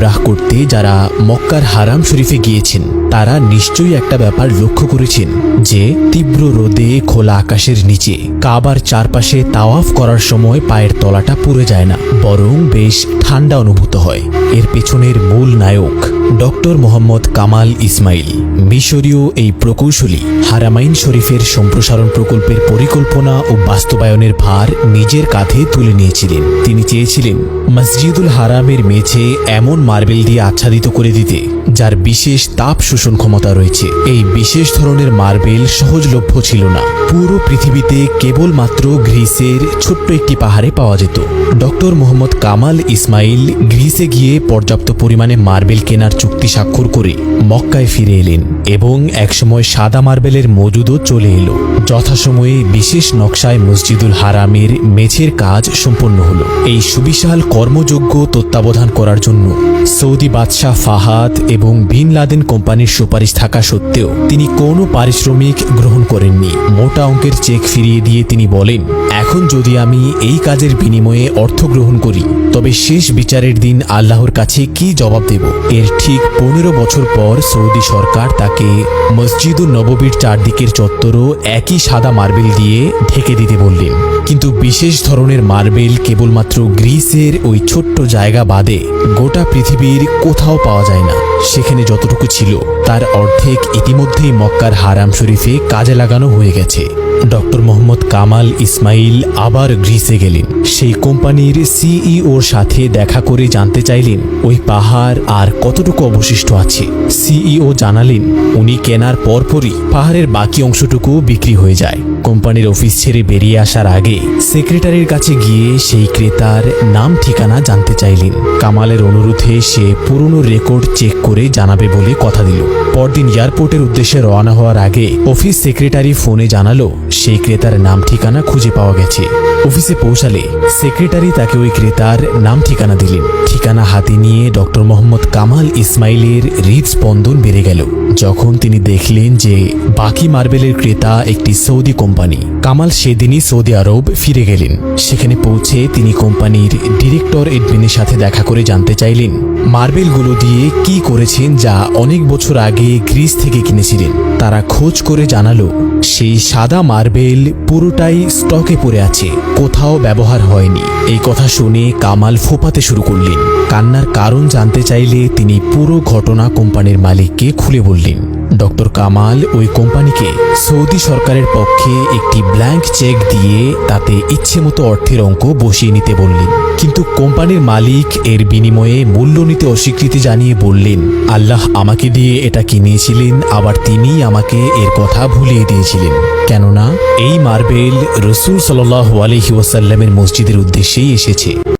উমরাহ করতে যারা মক্কার হারাম শরীফে গিয়েছেন, তারা নিশ্চয়ই একটা ব্যাপার লক্ষ্য করেছেন যে, তীব্র রোদে খোলা আকাশের নিচে কাবার চারপাশে তাওয়াফ করার সময় পায়ের তলাটা পুড়ে যায় না, বরং বেশ ঠান্ডা অনুভূত হয়। এর পেছনের মূল নায়ক, ডক্টর মোহাম্মদ কামাল ইসমাইল, মিশরীয় এই প্রকৌশলী হারামাইন শরীফের সম্প্রসারণ প্রকল্পের পরিকল্পনা ও বাস্তবায়নের ভার নিজের কাঁধে তুলে নিয়েছিলেন। তিনি চেয়েছিলেন, মসজিদুল হারামের মেঝে এমন মার্বেল দিয়ে আচ্ছাদিত করে দিতে, যার বিশেষ তাপ শোষণ ক্ষমতা রয়েছে। এই বিশেষ ধরনের মার্বেল সহজলভ্য ছিল না। পুরো পৃথিবীতে কেবলমাত্র গ্রিসের ছোট্ট একটি পাহাড়ে পাওয়া যেত। ডক্টর মোহাম্মদ কামাল ইসমাইল গ্রিসে গিয়ে পর্যাপ্ত পরিমাণে মার্বেল কেনার চুক্তি স্বাক্ষর করে মক্কায় ফিরে এলেন এবং একসময় সাদা মার্বেলের মজুদও চলে এলো। যথাসময়ে বিশেষ নকশায় মসজিদুল হারামের মেঝের কাজ সম্পন্ন হলো। এই সুবিশাল কর্মযোগ্য তত্ত্বাবধান করার জন্য সৌদি বাদশাহ ফাহাদ এবং বিন লাদেন কোম্পানির সুপারিশ থাকা সত্ত্বেও তিনি কোনো পারিশ্রমিক গ্রহণ করেননি। মোটা অঙ্কের চেক ফিরিয়ে দিয়ে তিনি বলেন, এখন যদি আমি এই কাজের বিনিময়ে অর্থ গ্রহণ করি, তবে শেষ বিচারের দিন আল্লাহর কাছে কি জবাব দেব? এর ঠিক পনেরো বছর পর সৌদি সরকার তাকে মসজিদুল নববীর চারদিকের চত্বরও একই সাদা মার্বেল দিয়ে ঢেকে দিতে বললেন। কিন্তু বিশেষ ধরনের মার্বেল কেবলমাত্র গ্রিসের ওই ছোট্ট জায়গা বাদে গোটা পৃথিবীর কোথাও পাওয়া যায় না। সেখানে যতটুকু ছিল, তার অর্ধেক ইতিমধ্যেই মক্কার হারাম শরীফে কাজে লাগানো হয়ে গেছে। ডক্টর মোহাম্মদ কামাল ইসমাইল আবার গ্রিসে গেলেন। সেই কোম্পানির সিইওর সাথে দেখা করে জানতে চাইলেন ওই পাহাড় আর কতটুকু অবশিষ্ট আছে। সিইও জানালেন, উনি কেনার পরপরই পাহাড়ের বাকি অংশটুকু বিক্রি হয়ে যায়। কোম্পানির অফিস ছেড়ে বেরিয়ে আসার আগে সেক্রেটারির কাছে গিয়ে সেই ক্রেতার নাম ঠিকানা জানতে চাইলেন। কামালের অনুরোধে সে পুরনো রেকর্ড চেক করে জানাবে বলে কথা দিল। পরদিন এয়ারপোর্টের উদ্দেশ্যে রওনা হওয়ার আগে অফিস সেক্রেটারি ফোনে জানালো, সেই ক্রেতার নাম ঠিকানা খুঁজে পাওয়া গেছে। অফিসে পৌঁছালে সেক্রেটারি তাকে ওই ক্রেতার নাম ঠিকানা দিলেন। ঠিকানা হাতে নিয়ে ডক্টর মোহাম্মদ কামাল ইসমাইলের হৃদস্পন্দন বেড়ে গেল। যখন তিনি দেখলেন যে বাকি মার্বেলের ক্রেতা একটি সৌদি কোম্পানি। কামাল সেদিনই সৌদি আরব ফিরে গেলেন। সেখানে পৌঁছে তিনি কোম্পানির ডিরেক্টর এডমিনের সাথে দেখা করে জানতে চাইলেন, মার্বেলগুলো দিয়ে কি করেছেন যা অনেক বছর আগে গ্রিস থেকে কিনেছিলেন। তারা খোঁজ করে জানালো, সেই সাদা মার্বেল পুরোটাই স্টকে পড়ে আছে, কোথাও ব্যবহার হয়নি। এই কথা শুনে কামাল ফোপাতে শুরু করলেন। কান্নার কারণ জানতে চাইলে তিনি পুরো ঘটনা কোম্পানির মালিককে খুলে বললেন। ডক্টর কামাল ওই কোম্পানিকে সৌদি সরকারের পক্ষে একটি ব্ল্যাঙ্ক চেক দিয়ে তাতে ইচ্ছে মতো অর্থের অঙ্ক বসিয়ে নিতে বললেন। কিন্তু কোম্পানির মালিক এর বিনিময়ে মূল্য নিতে অস্বীকৃতি জানিয়ে বললেন, আল্লাহ আমাকে দিয়ে এটা কিনেছিলেন, আবার তিনিই আমাকে এর কথা ভুলিয়ে দিয়েছিলেন। কেননা, এই মার্বেল রসুল সাল্লাহ আলহি ওয়াসাল্লামের মসজিদের উদ্দেশ্যেই এসেছে।